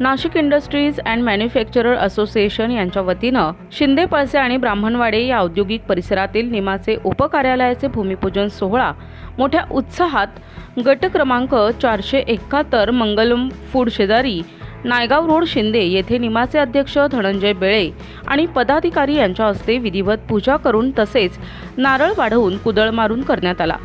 Nashik industries and manufacturer association यांच्या वतीनं शिंदे पळसे आणि ब्राह्मणवाडे या औद्योगिक परिसरातील निमाचे उपकार्यालयाचे भूमिपूजन सोहळा मोठ्या उत्साहात गट क्रमांक चारशे एकाहत्तर मंगलम फूड शेजारी नायगाव रोड शिंदे येथे निमाचे अध्यक्ष धनंजय बेळे आणि पदाधिकारी यांच्या हस्ते विधिवत पूजा करून तसेच नारळ वाढवून कुदळ मारून करण्यात आला.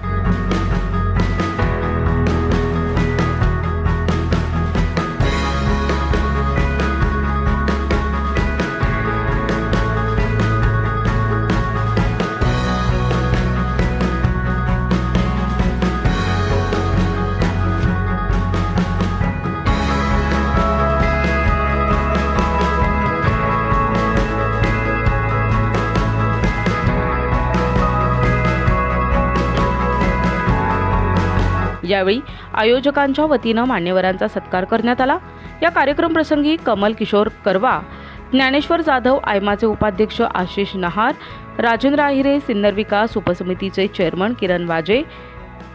यावेळी आयोजकांच्या वतीनं मान्यवरांचा सत्कार करण्यात आला. या कार्यक्रम प्रसंगी कमल किशोर करवा ज्ञानेश्वर जाधव आयमाचे उपाध्यक्ष आशिष नहार राजेंद्र आहिरे सिन्नर विकास उपसमितीचे chairman Kiran Waje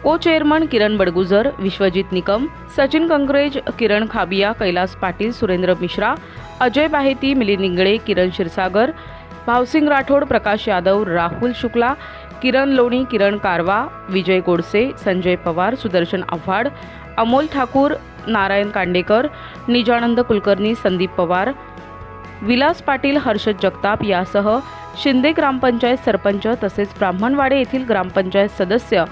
co chairman Kiran Badgujar Vishwajit Nikam Sachin Kangrej Kiran Khabiya Kailas Patil Surendra Mishra Ajay Baheti Milind Ningale Kiran Kshirsagar Bhavsing Rathod Prakash Yadav Rahul Shukla Kiran Loni Kiran Karwa विजय गोडसे संजय पवार सुदर्शन आव्हाड अमोल ठाकूर नारायण कांडेकर निजानंद कुलकर्णी संदीप पवार विलास पाटील हर्षद जगताप यासह शिंदे ग्रामपंचायत सरपंच तसेच ब्राह्मणवाडे येथील ग्रामपंचायत सदस्य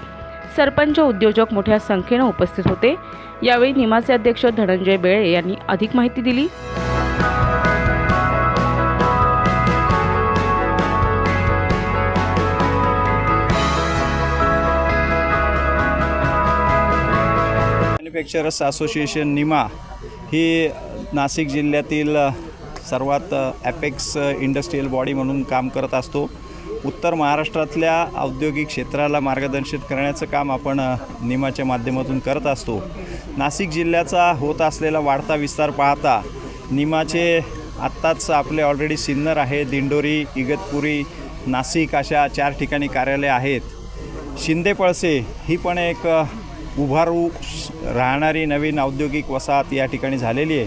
सरपंच उद्योजक मोठ्या संख्येनं उपस्थित होते. यावेळी निमाचे अध्यक्ष धनंजय बेळे यांनी अधिक माहिती दिली. मॅन्युफॅक्चरर्स असोसिएशन निमा ही नाशिक जिल्ह्यातील सर्वात ॲपेक्स इंडस्ट्रीयल बॉडी म्हणून काम करत असतो. उत्तर महाराष्ट्रातल्या औद्योगिक क्षेत्राला मार्गदर्शित करण्याचं काम आपण निमाच्या माध्यमातून करत असतो. नाशिक जिल्ह्याचा होत असलेला वाढता विस्तार पाहता निमाचे आत्ताच आपले ऑलरेडी सिन्नर आहे दिंडोरी इगतपुरी नाशिक अशा चार ठिकाणी कार्यालय आहेत. शिंदे पळसे ही पण एक उभारू श- राहणारी नवीन औद्योगिक वसाहत या ठिकाणी झालेली आहे.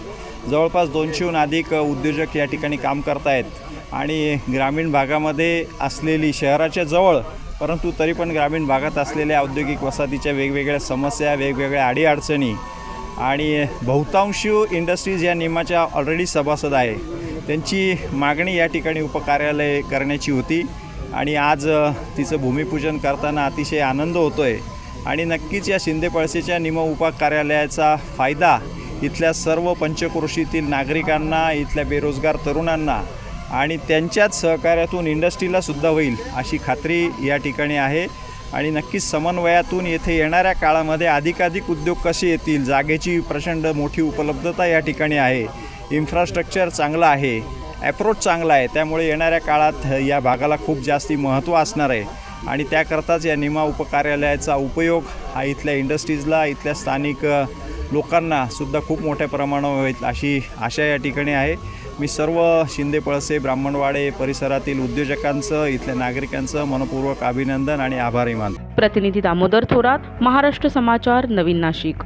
जवळपास दोनशेहून अधिक उद्योजक या ठिकाणी काम करतायत. आणि ग्रामीण भागामध्ये असलेली शहराच्या जवळ परंतु तरी पण ग्रामीण भागात असलेल्या औद्योगिक वसाहतीच्या वेगवेगळ्या समस्या वेगवेगळ्या अडीअडचणी आणि बहुतांश इंडस्ट्रीज या नियमाच्या ऑलरेडी सभासद आहे. त्यांची मागणी या ठिकाणी उपकार्यालय करण्याची होती आणि आज तिचं भूमिपूजन करताना अतिशय आनंद होतो आहे आणि नक्कीच या शिंदे पळसेच्या निम उपा कार्यालयाचा फायदा इथल्या सर्व पंचक्रोशीतील नागरिकांना इथल्या बेरोजगार तरुणांना आणि त्यांच्याच सहकार्यातून इंडस्ट्रीला सुद्धा होईल अशी खात्री या ठिकाणी आहे. आणि नक्कीच समन्वयातून येथे येणाऱ्या काळामध्ये अधिकाधिक उद्योग कसे येतील जागेची प्रचंड मोठी उपलब्धता या ठिकाणी आहे. इन्फ्रास्ट्रक्चर चांगलं आहे ॲप्रोच चांगला आहे त्यामुळे येणाऱ्या काळात या भागाला खूप जास्ती महत्त्व असणार आहे. आणि त्याकरताच या निमा उपकार्यालयाचा उपयोग हा इथल्या इंडस्ट्रीजला इथल्या स्थानिक लोकांना सुद्धा खूप मोठ्या प्रमाणावर होईल अशी आशा या ठिकाणी आहे. मी सर्व शिंदे पळसे ब्राह्मणवाडे परिसरातील उद्योजकांचं इथल्या नागरिकांचं मनपूर्वक अभिनंदन आणि आभारही मानतो. प्रतिनिधी दामोदर थोरात महाराष्ट्र समाचार नवीन नाशिक.